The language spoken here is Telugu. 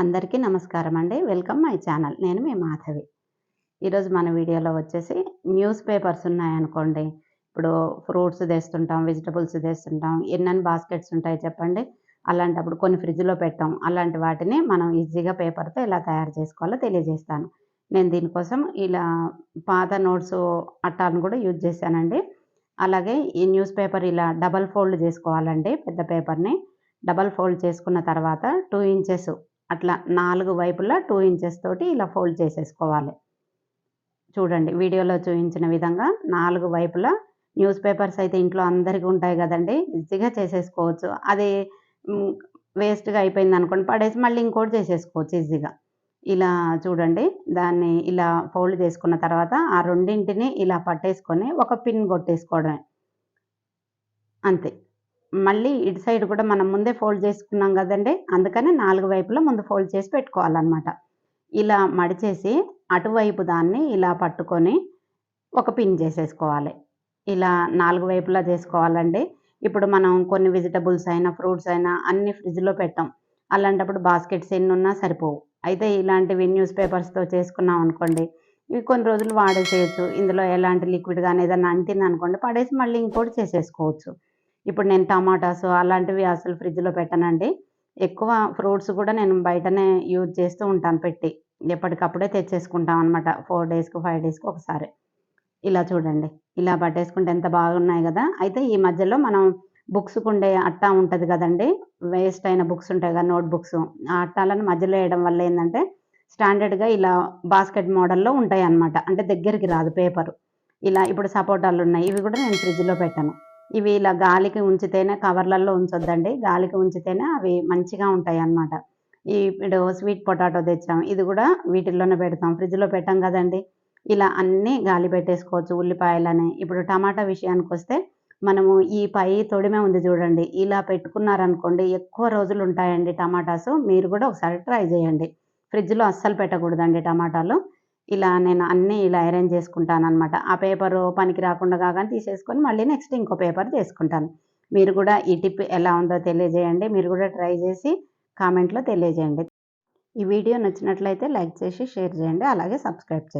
అందరికీ నమస్కారం అండి. Welcome my channel. నేను మీ మాధవి. ఈరోజు మన వీడియోలో వచ్చేసి న్యూస్ పేపర్స్ ఉన్నాయనుకోండి. ఇప్పుడు ఫ్రూట్స్ తెస్తుంటాం వెజిటబుల్స్ తెస్తుంటాం ఎన్నెన్ని బాస్కెట్స్ ఉంటాయి చెప్పండి? అలాంటప్పుడు కొన్ని ఫ్రిడ్జ్లో పెట్టాం. అలాంటి వాటిని మనం ఈజీగా పేపర్తో ఎలా తయారు చేసుకోవాలో తెలియజేస్తాను. నేను దీనికోసం ఇలా పాత నోట్స్ అట్టాలను కూడా యూజ్ చేశానండి. అలాగే ఈ న్యూస్ పేపర్ ఇలా డబల్ ఫోల్డ్ చేసుకోవాలండి పెద్ద పేపర్ని. డబల్ ఫోల్డ్ చేసుకున్న తర్వాత టూ ఇంచెస్ అట్లా నాలుగు వైపులా టూ ఇంచెస్ తోటి ఇలా ఫోల్డ్ చేసేసుకోవాలి. చూడండి వీడియోలో చూపించిన విధంగా నాలుగు వైపులా న్యూస్ పేపర్స్ అయితే ఇంట్లో అందరికీ ఉంటాయి కదండి ఈజీగా చేసేసుకోవచ్చు. అది వేస్ట్గా అయిపోయింది అనుకోండి పడేసి మళ్ళీ ఇంకోటి చేసేసుకోవచ్చు ఈజీగా. ఇలా చూడండి దాన్ని ఇలా ఫోల్డ్ చేసుకున్న తర్వాత ఆ రెండింటిని ఇలా పట్టేసుకొని ఒక పిన్ కొట్టేసుకోవడమే. అంతే. మళ్ళీ ఇటు సైడ్ కూడా మనం ముందే ఫోల్డ్ చేసుకున్నాం కదండి. అందుకని నాలుగు వైపులా ముందు ఫోల్డ్ చేసి పెట్టుకోవాలన్నమాట. ఇలా మడిచేసి అటువైపు దాన్ని ఇలా పట్టుకొని ఒక పిన్ చేసేసుకోవాలి. ఇలా నాలుగు వైపులా చేసుకోవాలండి. ఇప్పుడు మనం కొన్ని వెజిటబుల్స్ అయినా ఫ్రూట్స్ అయినా అన్ని ఫ్రిడ్జ్లో పెట్టాం. అలాంటప్పుడు బాస్కెట్స్ ఎన్ని ఉన్నా సరిపోవు. అయితే ఇలాంటివి న్యూస్ పేపర్స్తో చేసుకున్నాం అనుకోండి ఇవి కొన్ని రోజులు వాడేసేయచ్చు. ఇందులో ఎలాంటి లిక్విడ్ కానీ ఏదైనా అంటింది అనుకోండి పడేసి మళ్ళీ ఇంకోటి చేసేసుకోవచ్చు. ఇప్పుడు నేను టమాటాస్ అలాంటివి అసలు ఫ్రిడ్జ్లో పెట్టనండి. ఎక్కువ ఫ్రూట్స్ కూడా నేను బయటనే యూజ్ చేస్తూ ఉంటాను పెట్టి. ఎప్పటికప్పుడే తెచ్చేసుకుంటాం అనమాట ఫోర్ డేస్కి ఫైవ్ డేస్కి ఒకసారి. ఇలా చూడండి. ఇలా పట్టేసుకుంటే ఎంత బాగున్నాయి కదా. అయితే ఈ మధ్యలో మనం బుక్స్ ఉండే అట్ట ఉంటుంది కదండి. వేస్ట్ అయిన బుక్స్ ఉంటాయి కదా నోట్ బుక్స్ ఆ అట్టాలను మధ్యలో వేయడం వల్ల ఏంటంటే స్టాండర్డ్గా ఇలా బాస్కెట్ మోడల్లో ఉంటాయి అన్నమాట అంటే దగ్గరికి రాదు పేపరు. ఇలా ఇప్పుడు సపోటాలు ఉన్నాయి. ఇవి కూడా నేను ఫ్రిడ్జ్లో పెట్టాను. ఇవి ఇలా గాలికి ఉంచితేనే కవర్లలో ఉంచొద్దండి. గాలికి ఉంచితేనే అవి మంచిగా ఉంటాయి అన్నమాట ఈ ఇప్పుడు స్వీట్ పొటాటో తెచ్చాం. ఇది కూడా వీటిల్లోనే పెడతాం. ఫ్రిడ్జ్లో పెట్టాం కదండి. ఇలా అన్నీ గాలి పెట్టేసుకోవచ్చు. ఉల్లిపాయలని. ఇప్పుడు టమాటా విషయానికి వస్తే మనము ఈ పై తొడిమే ఉంది చూడండి. ఇలా పెట్టుకున్నారనుకోండి ఎక్కువ రోజులు ఉంటాయండి టమాటాస్. మీరు కూడా ఒకసారి ట్రై చేయండి. ఫ్రిడ్జ్లో అస్సలు పెట్టకూడదండి టమాటాలు. ఇలా నేను అన్నీ ఇలా అరేంజ్ చేసుకుంటాను అనమాట ఆ పేపరు పనికి రాకుండా కాగానే తీసేసుకొని మళ్ళీ నెక్స్ట్ ఇంకో పేపర్ చేసుకుంటాను. మీరు కూడా ఈ టిప్ ఎలా ఉందో తెలియజేయండి. మీరు కూడా ట్రై చేసి కామెంట్లో తెలియజేయండి. ఈ వీడియో నచ్చినట్లయితే లైక్ చేసి షేర్ చేయండి. అలాగే సబ్స్క్రైబ్ చేసి